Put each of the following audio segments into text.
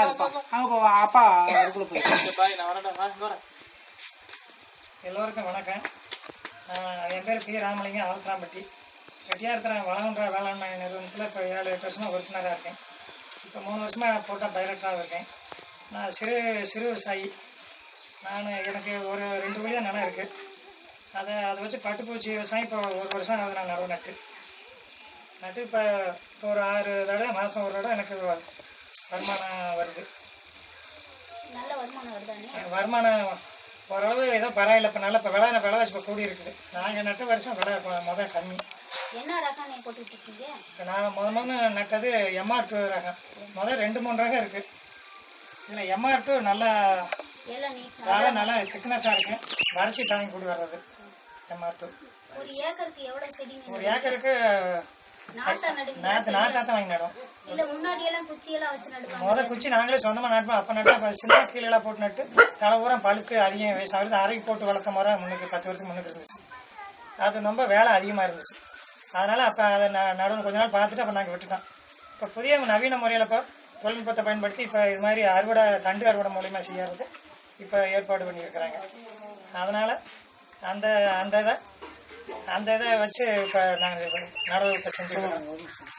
யாருப்பா அங்க போ அப்பா அதுக்குள்ள போய் எல்லோருக்கும் வணக்கம் நான் என் பேர் பி ராமலிங்கம் ஆலத்திராம்பட்டி வெட்டியாரத்தில் வளங்குன்ற வேளாண்மை நிறுவனத்தில் இப்போ ஏழு எட்டு வருஷமாக உறுப்பினராக இருக்கேன் இப்போ மூணு வருஷமாக போட்டால் டைரக்டராக இருக்கேன் நான் சிறு சிறு விவசாயி நான் எனக்கு ஒரு ரெண்டு வழியாக நிலம் இருக்குது அதை அதை வச்சு பட்டுப்பூச்சி விவசாயம் இப்போ ஒரு வருஷம் ஆகுது நான் நடவு நட்டு நட்டு இப்போ இப்போ ஒரு ஆறு தடவை மாதம் ஒரு தடவை எனக்கு வருமானம் வருது. நல்ல வருமானம் வருதானே வருமானம் ஓரளவு ஏதோ பரவாயில்ல. இப்போ நல்லா இப்போ விலை விலை இப்போ கூடி இருக்குது நாங்கள் நட்ட வருஷம் விலை முதல் கம்மி. என்ன ரகம் இருக்கீங்க? இப்போ நான் முத முதல்ல நட்டது எம்ஆர் டூ ரகம். முதல் ரெண்டு மூணு ரகம் இருக்குது இதில் எம்ஆர் டூ நல்லா தலை நல்லா திக்னஸாக இருக்கு. வறட்சி தாங்கி கூடி வர்றது எம்ஆர் டூ ஒரு ஏக்கருக்கு எவ்வளவு செடி ஒரு ஏக்கருக்கு நாத்தா நாற்றாத்தான் வாங்கி நடும் இல்ல முன்னாடி எல்லாம் குச்சி எல்லாம் வச்சு நடுவாங்க முத குச்சி நாங்களே அப்போ நட்டு சின்ன கீழெல்லாம் போட்டு நட்டு தலை பழுத்து அதிகம் வயசு. ஆகுது அரைக்கு போட்டு வளர்த்த முறை முன்னுக்கு பத்து வருஷத்துக்கு முன்னுக்கு இருந்துச்சு. அது ரொம்ப வேலை அதிகமாக இருந்துச்சு. அதனால் அப்போ அதை ந- நடுவில் கொஞ்ச நாள் பார்த்துட்டு அப்போ நாங்கள் விட்டுட்டோம். இப்போ புதிய நவீன முறையில் இப்போ தொழில்நுட்பத்தை பயன்படுத்தி இப்போ இது மாதிரி அறுவடை தண்டு அறுவடை மூலியமாக செய்யறது இப்போ ஏற்பாடு பண்ணியிருக்கிறாங்க. அதனால் அந்த அந்த இதை அந்த இதை வச்சு இப்போ நாங்கள் நடவு இப்போ செஞ்சுருக்கோம்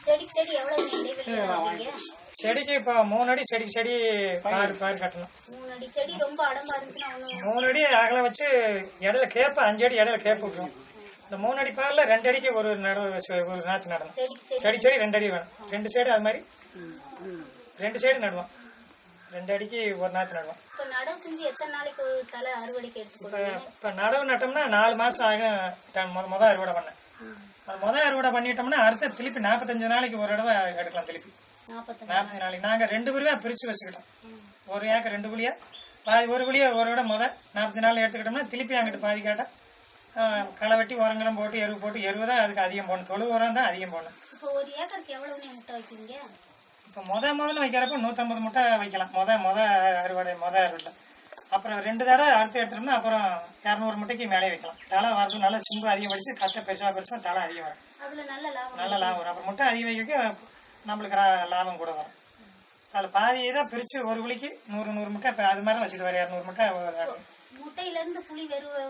செடி செடி எவ்வளவு நீ இடைவெளி வைப்பீங்க செடிக்கு இப்போ மூணு அடி செடிக்கு செடி பாரு பாரு கட்டணும். மூணு அடி. செடி அகல வச்சு இடையில கேப்பு அஞ்சு அடி இடையில கேப்பு விட்டுரும். இந்த மூணு அடி பாரில் ரெண்டு அடிக்கு ஒரு நடவு வச்சு ஒரு நாற்று நடணும். செடிக்கு செடி. செடி செடி ரெண்டு அடி வேணும். ரெண்டு சைடு அது மாதிரி. ரெண்டு சைடு நடுவோம். ரெண்டு அடிக்கு ஒரு நாற்று நடுவோம் இப்ப நடவு செஞ்சு எத்தனை நாளைக்கு ஒரு தலை அறுவடைக்கு இப்போ எடுத்துக்கொள்வீங்க இப்போ நடவு நட்டோம்னா நாலு மாதம் ஆகும் முத முத அறுவடை பண்ண அது முத அறுவடை பண்ணிட்டோம்னா அடுத்த திருப்பி நாற்பத்தஞ்சு நாளைக்கு ஒரு தடவை எடுக்கலாம் திருப்பி. நாற்பத்தஞ்சு நாற்பது நாளைக்கு. நாங்கள் ரெண்டு குழியாக பிரித்து வச்சுக்கிட்டோம். ஒரு ஏக்கர் ரெண்டு குழியா பாதி ஒரு குழியா ஒரு விட முத நாற்பது நாள் எடுத்துக்கிட்டோம்னா திருப்பி அங்கிட்டு பாதி கேட்டால் களை வெட்டி உரங்களும் போட்டு எருவு போட்டு எருவு தான் அதுக்கு அதிகம் போடணும். தொழு உரம் தான் அதிகம் போடணும். இப்போ ஒரு ஏக்கருக்கு எவ்வளவு நீ முட்டை வைப்பீங்க இப்போ முத முதல்ல வைக்கிறப்ப நூற்றம்பது முட்டை வைக்கலாம். முத முத அறுவடை முத அறுவடை. அப்புறம் ரெண்டு தடவை அடுத்து எடுத்துட்டோம்னா அப்புறம் இரநூறு முட்டைக்கு மேலே வைக்கலாம். தலை வரது நல்லா சிம்பு அதிகம் படிச்சு கட்டை பெருசாக பெருசாக தலை அதிகம் வரும். நல்ல லாபம் வரும் அப்புறம் முட்டை அதிகம் வைக்க நம்மளுக்கு லாபம் கூட வரும். அதில் பாதி தான் பிரித்து ஒரு குழிக்கு நூறு நூறு முட்டை இப்போ அது மாதிரி வச்சுட்டு வர இரநூறு முட்டை வரும் முட்டையில இருந்து புளி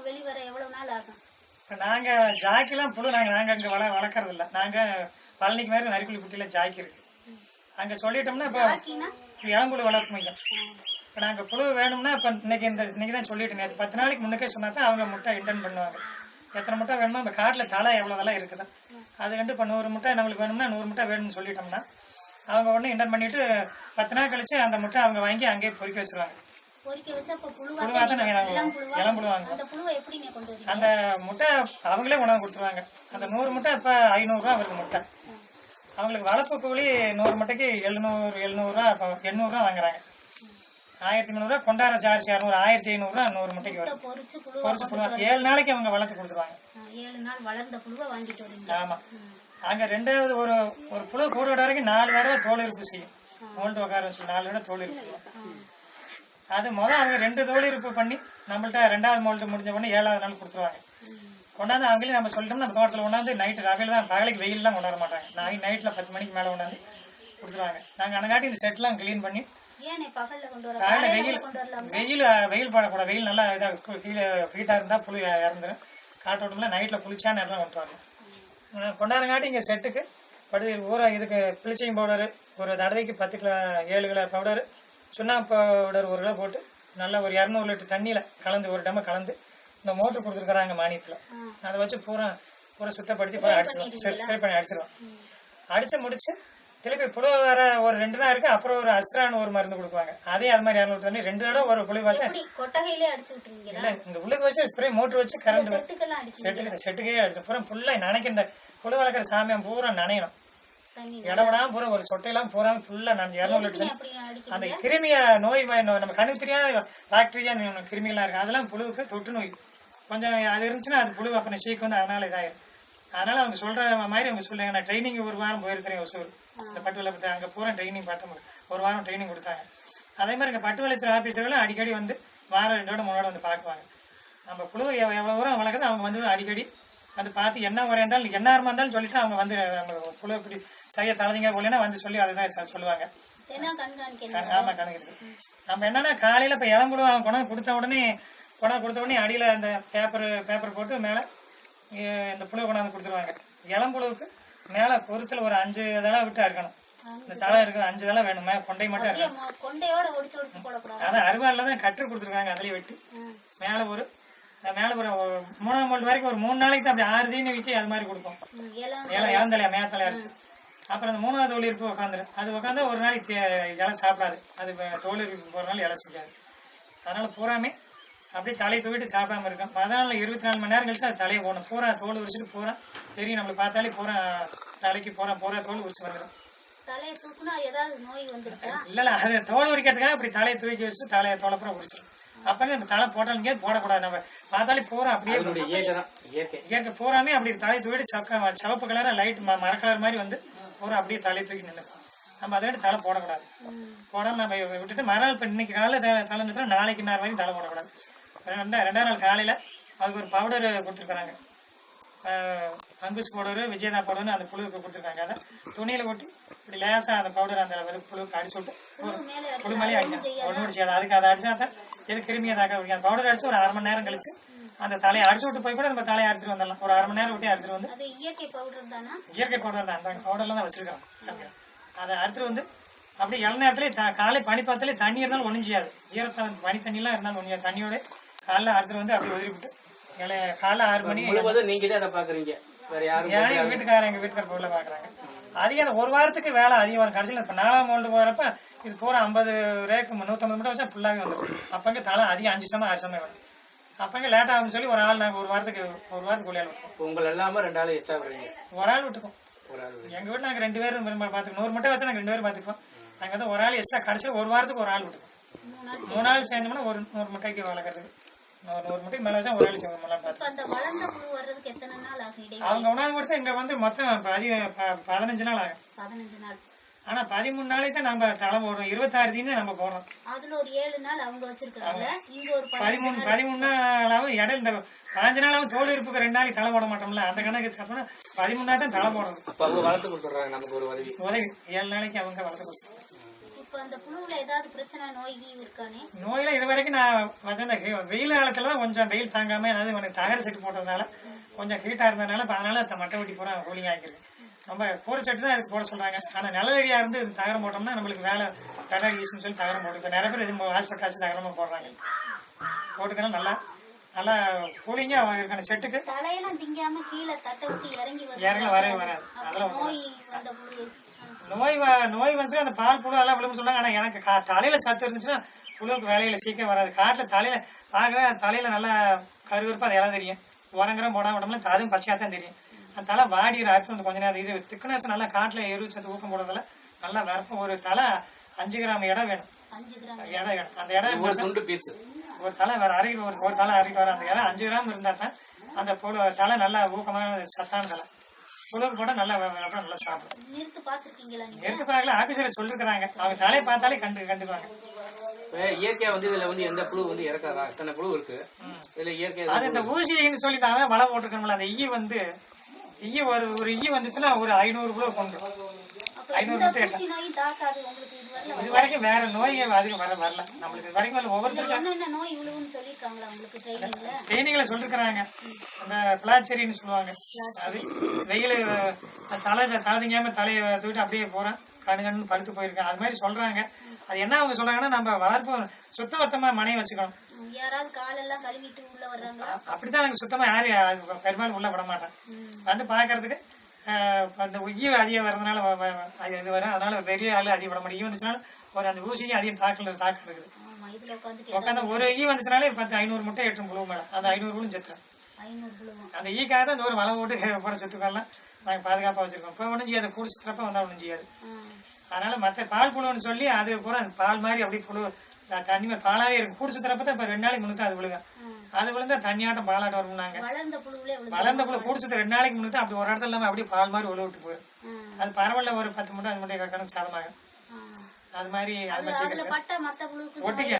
வெளிவர எவ்வளவு நாள் ஆகும்? இப்போ நாங்கள் ஜாக்கிலாம் புழு நாங்கள் நாங்கள் அங்கே வள வளர்க்கறது இல்லை. நாங்கள் பழனிக்கு மாதிரி நரிக்குழி குட்டியில் ஜாக்கி இருக்கு. அங்கே சொல்லிட்டோம்னா இப்போ இளம்புழு வளர்ப்பு மையம். இப்போ நாங்கள் புழு வேணும்னா இப்போ இன்னைக்கு இந்த இன்னைக்கு தான் சொல்லிட்டு நேற்று பத்து நாளைக்கு முன்னக்கே சொன்னா தான் அவங்க முட்டை இன்டர்ன் பண்ணுவாங்க. எத்தனை முட்டை வேணுமோ இப்போ காட்டில் தலை எவ்வளோதெல்லாம் இருக்குது அது கண்டு இப்போ நூறு முட்டை நம்மளுக்கு வேணும்னா நூறு முட்டை வேணும்னு சொல்லிட்டோம்னா அவங்க ஒன்று இன்டர்ன் பண்ணிட்டு பத்து நாள் கழிச்சு அந்த முட்டை அவங்க வாங்கி அங்கேயே பொறிக்க வச்சிருவாங்க. அந்த அந்த முட்டை அவங்களே உணவு கொடுத்துருவாங்க. அந்த நூறு முட்டை இப்போ ஐநூறுரூவா வருது முட்டை. அவங்களுக்கு வளர்ப்பு கூலி நூறு முட்டைக்கு எழுநூறு எழுநூறுவா இப்போ எண்ணூறுரூவா வாங்குறாங்க. ஆயிரத்தி முந்நூறுரூவா கொண்டாட சார்ஜ் இரநூறு ஆயிரத்தி ஐநூறுரூவா நூறு முட்டைக்கு முட்டை வரும். பொறிச்சு புழுவா குறைச்சி புழுவா ஏழு நாளைக்கு அவங்க வளர்த்து கொடுத்துருவாங்க. ஏழு நாள் வளர்ந்த புழுவை வாங்கிட்டு வரீங்க. ஆமா. அங்க ரெண்டாவது ஒரு ஒரு புழு கூட வரைக்கும் நாலு தடவை தோல் இருப்பு செய்யும். மோல்டு உட்கார வச்சு நாலு தடவை தோல் இருப்பு. அது முதல் அவங்க ரெண்டு தோல் இருப்பு பண்ணி நம்மள்ட்ட ரெண்டாவது மோல்டு முடிஞ்ச உடனே ஏழாவது நாள் கொடுத்துருவாங்க. கொண்டாந்து அவங்களே நம்ம சொல்லிட்டோம்னா நம்ம தோட்டத்தில் கொண்டாந்து நைட்டு ரவையில் தான் பகலைக்கு வெயில்லாம் கொண்டாட மாட்டாங்க. நாளைக்கு நைட்டில் பத்து மணிக்கு மேலே கொண்டாந்து கொடுத்துருவாங்க. நாங்கள் அனகாட்டி இந்த செட்லாம் க்ளீன் பண்ணி காலையில வெயில் வெயில் வெயில் படக்கூடாது. வெயில் நல்லா இதாக கீழே ஹீட்டாக இருந்தால் புளி இறந்துடும் காட்டோட்டம்ல நைட்டில் புளிச்சா நேரம் கொண்டுருவாங்க. கொண்டாடுங்காட்டி இங்கே செட்டுக்கு படி ஊற இதுக்கு பிளிச்சிங் பவுடரு ஒரு தடவைக்கு பத்து கிலோ ஏழு கிலோ பவுடரு சுண்ணாம்பு பவுடர் ஒரு கிலோ போட்டு நல்லா ஒரு இரநூறு லிட்டர் தண்ணியில் கலந்து ஒரு டம்ம கலந்து இந்த மோட்டர் கொடுத்துருக்குறாங்க மானியத்தில். அதை வச்சு பூரா பூரா சுத்தப்படுத்தி பூரா அடிச்சிடுவோம் ஸ்ப்ரே பண்ணி அடிச்சிடுவோம் அடிச்சு முடிச்சு திருப்பி புழு வர ஒரு ரெண்டு நாள் இருக்கு அப்புறம் ஒரு அஸ்திரான்னு ஒரு மருந்து கொடுக்குவாங்க அதே அது மாதிரி இரநூறு தண்ணி ரெண்டு தடவை ஒரு வச்சு எப்படி? கொட்டகையிலே அடிச்சு இல்ல இந்த உள்ளுக்கு வச்சு ஸ்ப்ரே மோட்டர் வச்சு கரண்ட் செட்டுக்கு செட்டுக்கே அடிச்சு பூரா ஃபுல்லா நனைக்கின்ற புழு வளர்க்குற சாமியம் பூரா நனையணும். இடவிடாம பூரா ஒரு சொட்டையெல்லாம் பூரா ஃபுல்லா நனைஞ்சு இரநூறு லிட்டர் அந்த கிருமிய நோய் நம்ம கண்ணுக்கு தெரியாத பாக்டீரியா கிருமியெல்லாம் இருக்கு. அதெல்லாம் புழுவுக்கு தொற்று நோய். கொஞ்சம் அது இருந்துச்சுன்னா அது புழு அப்புறம் சீக்கு வந்து அதனால இதாயிரும். அதனால அவங்க சொல்ற மாதிரி அவங்க சொல்லுங்க நான் ட்ரைனிங் ஒரு வாரம் போயிருக்கிறேன் ஒசூர். இந்த பட்டு வளர்ப்பு அங்க பூரா ட்ரைனிங் பார்த்தோம் ஒரு வாரம் ட்ரைனிங் கொடுத்தாங்க. அதே மாதிரி இங்க பட்டு வளர்த்துற ஆபீஸர்களும் அடிக்கடி வந்து வாரம் ரெண்டோட மூணோட வந்து பார்க்குவாங்க. நம்ம புழு எவ்- எவ்வளவு தூரம் வளர்க்குது அவங்க வந்து அடிக்கடி வந்து பார்த்து என்ன முறை இருந்தாலும் என்ன இருந்தாலும் சொல்லிட்டு அவங்க வந்து புழு இப்படி சரியா தலைஞ்சிங்க போலன்னா வந்து சொல்லி அதுதான் சொல்லுவாங்க. ஆமா கணக்கு நம்ம என்னன்னா காலையில இப்ப இளம்புழு அவன் கொண்டாந்து கொடுத்த உடனே கொண்டாந்து கொடுத்த உடனே அடியில அந்த பேப்பர் பேப்பர் போட்டு மேல இந்த புழு கொண்டாந்து கொடுத்துருவாங்க. இளம்புழுவுக்கு மேல பொருத்துல ஒரு அஞ்சு இதெல்லாம் விட்டு இருக்கணும். இந்த தலை இருக்கு அஞ்சு தலை வேணும். கொண்டை மட்டும் அதான் அருவாள்ல தான் கட்டு கொடுத்துருக்காங்க அதுலயே வெட்டி. மேல ஒரு மேல ஒரு மூணாம் மூணு வரைக்கும் ஒரு மூணு நாளைக்கு தான் அப்படி ஆறு தீனி விக்கி அது மாதிரி கொடுப்போம். ம், இளம் இலை இளந்தலையா மேத்தலையா இருக்கு அப்புறம் அந்த மூணாவது தோல் இருப்பு உட்காந்துரு அது உட்காந்து ஒரு நாளைக்கு இலை சாப்பிடாது. அது இப்ப தோல் இருக்கு போறனால இலை செய்யாது அதனால பூராமே அப்படியே தலையை தூக்கிட்டு சாப்பிடாம இருக்கும் அதனால இருபத்தி நாலு மணி நேரம் கழிச்சு அது தலையை போகணும் பூரா தோல் உரிச்சிட்டு பூரா தெரியும். நம்மளுக்கு பார்த்தாலே பூரா தலைக்கு பூரா பூரா தோல் உரிச்சு வந்துடும். இல்ல அது தோல் உரிக்கிறதுக்காக அப்படி தலையை தூக்கி வச்சுட்டு தலையை தோலை பூரா உரிச்சிடும் அப்பவே நம்ம தலை போட்டாலும் இங்கே போடக்கூடாது. நம்ம பார்த்தாலே பூரா அப்படியே இயற்கை பூராமே அப்படி தலையை தூக்கிட்டு சக்க சிவப்பு கலர் லைட் மர கலர் மாதிரி வந்து பூரா அப்படியே தலையை தூக்கி நின்று நம்ம அதை விட்டு தலை போடக்கூடாது. போடாம நம்ம விட்டுட்டு மறுநாள் இப்ப இன்னைக்கு காலையில த- தலை நிறுத்தினா நாளைக்கு நேரம் வரைக்கும் தலை போடக்கூடாது. ரெண்டா ரெண்டாம் நாள் காலையில அதுக்கு ஒரு பவுடர் கொடுத்துருக்காங்க அங்குஸ் பவுடர் விஜயதா பவுடர்னு அந்த புழுவுக்கு கொடுத்துருக்காங்க. அதை துணியில கொட்டி இப்படி லேசா அந்த பவுடர் அந்த புழுவுக்கு அடிச்சு விட்டு புழு மேலே அடிக்கணும் ஒன்றும் செய்யாது. அதுக்கு அதை அடிச்சா தான் எது கிருமியை தாக்க வைக்கும் பவுடர் அடிச்சு ஒரு அரை மணி நேரம் கழிச்சு அந்த தலையை அடிச்சு விட்டு போய் கூட நம்ம தலையை அறுத்துட்டு வந்துடலாம். ஒரு அரை மணி நேரம் விட்டு அறுத்துட்டு வந்து இயற்கை பவுடர் தானா? இயற்கை பவுடர் தான். அந்த பவுடர்லாம் தான் வச்சிருக்கிறோம். அதை அறுத்துட்டு வந்து அப்படியே இள நேரத்துலேயே த- காலை பனி பார்த்தாலே தண்ணி இருந்தாலும் ஒன்றும் செய்யாது. ஈரத்தம் பனி தண்ணிலாம் இருந்தாலும் ஒன்றும் தண்ணியோட காலைல அறுத்துட்டு வந்து அப்படியே உதறி விட்டு காலைல ஆறு மணி முழுவதும் நீங்க தான் அதை பாக்குறீங்க வேற யாரும் எங்க வீட்டுக்காரர் எங்க வீட்டுக்கார பொருளை பாக்குறாங்க அதிகம் அந்த ஒரு வாரத்துக்கு வேலை அதிகம் வரும் கடைசியில் இப்ப நாலாம் மோல்டு போறப்ப இது பூரா ஐம்பது ரேக்கு நூத்தம்பது மட்டும் வச்சா ஃபுல்லாவே வந்துடும் அப்பங்க தலை அதிகம் அஞ்சு சமம் ஆறு சமயம் வரும் அப்பங்க லேட் ஆகும்னு சொல்லி ஒரு ஆள் நாங்க ஒரு வாரத்துக்கு ஒரு வாரத்துக்கு ஒளியால் விட்டுருவோம் உங்களை எல்லாமே ரெண்டு ஆள் எச்சா ஒரு ஆள் விட்டுக்கும் ஆள். எங்க வீட்டுல நாங்க ரெண்டு பேரும் பாத்துக்கோம் நூறு முட்டை வச்சா நாங்க ரெண்டு பேரும் பாத்துக்கோம் நாங்க வந்து ஒரு ஆள் எக்ஸ்ட்ரா கடைசியில் ஒரு வாரத்துக்கு ஒரு ஆள் விட்டுக்கோம் மூணு நாள் சேர்ந்தோம்னா ஒரு நூறு முட்டைக்கு வளர்க்கறதுக்கு. நூறு முட்டைக்கு மேல வச்சா ஒரு ஆள் சேர்ந்தோம்லாம் பார்த்து இப்ப அந்த வளர்ந்த புழு வர்றதுக்கு எத்தனை நாள் ஆகும் இடைவெளி? அவங்க உணவு கொடுத்து இங்க வந்து மொத்தம் பதி பதினஞ்சு நாள் ஆகும். பதினஞ்சு நாள். ஆனா பதிமூணு நாளைக்கு தான் நம்ம தலை போடுறோம். இருபத்தாறு தீனி நம்ம போடுறோம். அதுல ஒரு ஏழு நாள் அவங்க வச்சிருக்காங்க இங்க ஒரு பதினஞ்சு பதிமூணு பதிமூணு நாளாவும் இடையில இந்த பாஞ்சு நாளாவும் தோல் இருப்புக்கு ரெண்டு நாளைக்கு தலை போட மாட்டோம்ல. அந்த கணக்கு சாப்பிட்டோம்னா பதிமூணு நாள் தான் தலை போடுறது அப்ப அவங்க வளர்த்து கொடுத்துட்றாங்க நமக்கு ஒரு உதவி. உதவி. ஏழு நாளைக்கு அவங்க வளர்த்து கொடுத்தாங்க இப்ப அந்த புழுவுல ஏதாவது பிரச்சனை நோய் கீய் இருக்கானே? நோயில இது வரைக்கும் நான் வச்சிருந்த ஹீ- வெயில் காலத்துல கொஞ்சம் வெயில் தாங்காம அதாவது எனக்கு தகர செட்டு போட்டதுனால கொஞ்சம் ஹீட்டா இருந்ததுனால அதனால மட்டை வெட்டி பூரா கூலிங் ஆகிருக்கு நம்ம கூரை செட்டு தான் இதுக்கு போட சொல்றாங்க. ஆனா நிலவரியா இருந்து இது தகரம் போட்டோம்னா நம்மளுக்கு வேலை கடை யூஸ்னு சொல்லி தகரம் போட்டு இப்ப நிறைய பேர் இது ஹாஸ்பிட்டல் ஆச்சு தகரமா போடுறாங்க. போட்டுக்கணும் நல்லா நல்லா கூலிங்கா இருக்கான செட்டுக்கு. தலையெல்லாம் திங்காம கீழே தட்டை விட்டு இறங்கி இறங்க வருது வரவே வராது. அதெல்லாம் நோய் நோய் வ- நோய் வந்து அந்த பால் புழு எல்லாம் விழுந்து சொல்றாங்க ஆனா எனக்கு கா- தலையில சத்து இருந்துச்சுன்னா புழுவுக்கு வேலையில சீக்கிரம் வராது. காட்டுல தலையில பாக்குற தலையில நல்லா கருவிருப்பா அது எல்லாம் தெரியும். உரங்கிற போடாம உடம்புல அதுவும் பச்சையா தான் தெரியும். அந்த தலை வாடிற அரிசி வந்து கொஞ்ச நேரம் இது திக்குனஸ் நல்லா காட்டுல எரு சத்து ஊக்கம் போடுறதுல நல்லா வரப்ப ஒரு தலை அஞ்சு கிராம் இடம் வேணும். இடம் வேணும். அந்த இடம் ஒரு துண்டு பீஸ் ஒரு தலை வேற அரை ஒரு ஒரு தலை அரைக்கு வர அந்த இடம் அஞ்சு கிராம் இருந்தா தான் அந்த புழு தலை நல்லா ஊக்கமான சத்தான தலை. புழுக்கு போட்டா நல்லா நல்லா சாப்பிடும். நிறுத்து பாத்துருக்கீங்களா பார்க்கல ஆபீசர் சொல்லிருக்காங்க அவங்க தலையை பார்த்தாலே கண்டு கண்டுக்குவாங்க இயற்கையா வந்து இதுல வந்து எந்த புழு வந்து இறக்காதா? இத்தனை புழு இருக்கு. இதுல இயற்கை அது இந்த ஊசின்னு சொல்லி தான் வலை போட்டுருக்கணும்ல அந்த ஈ வந்து ஈ ஒரு ஒரு ஈ வந்துச்சுன்னா ஒரு ஐநூறு கிலோ கொண்டு. இது வரைக்கும் வேற நோய்கள் அதிகம் வர வரல. நம்மளுக்கு இது வரைக்கும். ஒவ்வொருத்தருக்கும் ட்ரைனிங்ல சொல்லிருக்காங்க அந்த பிளாச்செரின்னு சொல்லுவாங்க. அது வெயில் தலை தலைதிங்காம தலையை தூக்கிட்டு அப்படியே போறேன். கண்ணு கண்ணு படுத்து போயிருக்கேன். அது மாதிரி சொல்றாங்க. அது என்ன அவங்க சொல்றாங்கன்னா நம்ம வளர்ப்பு சுத்தபத்தமா மனையை வச்சுக்கணும். அப்படித்தான் எனக்கு சுத்தமா யாரும் பெரும்பாலும் உள்ள விட மாட்டேன். வந்து பாக்குறதுக்கு அந்த ஈ அதிகம் வர்றதுனால இது வரும். அதனால பெரிய ஆளு அதிகம் விட மாட்டேன். ஈ வந்துச்சுனால ஒரு அந்த ஊசிக்கு அதிகம் தாக்கல் தாக்கம் இருக்குது உட்காந்து ஒரு ஈ வந்துச்சுனாலே பத்து ஐநூறு முட்டை எட்டும் புழு மேடம் அந்த ஐநூறு புழும் செத்துறேன் அந்த ஈக்காக தான் இந்த ஒரு வலை போட்டு போற செத்துக்கெல்லாம் நாங்கள் பாதுகாப்பாக வச்சிருக்கோம். இப்போ ஒன்றும் செய்யாது. கூடு சுற்றுறப்ப வந்தால் ஒன்றும் செய்யாது. அதனால மற்ற பால் புழுன்னு சொல்லி அது பூரா பால் மாதிரி அப்படியே புழு தண்ணி பாலாவே இருக்கும். கூடு சுற்றுறப்ப தான் இப்போ ரெண்டு நாளைக்கு முன்னே அது விழுகும். அது விழுந்தா தண்ணியாட்டம் பாலாட்டம் வரும்னாங்க. வளர்ந்த புழு கூடு சுத்த ரெண்டு நாளைக்கு முன்னே அப்படி ஒரு இடத்துல இல்லாமல் அப்படியே பால் மாதிரி உழவு விட்டு போயிடும் அது பரவாயில்ல ஒரு பத்து முட்டை அஞ்சு முட்டை கணக்கு சாதமாகும் அது மாதிரி அது மத்த ஒட்டிக்க.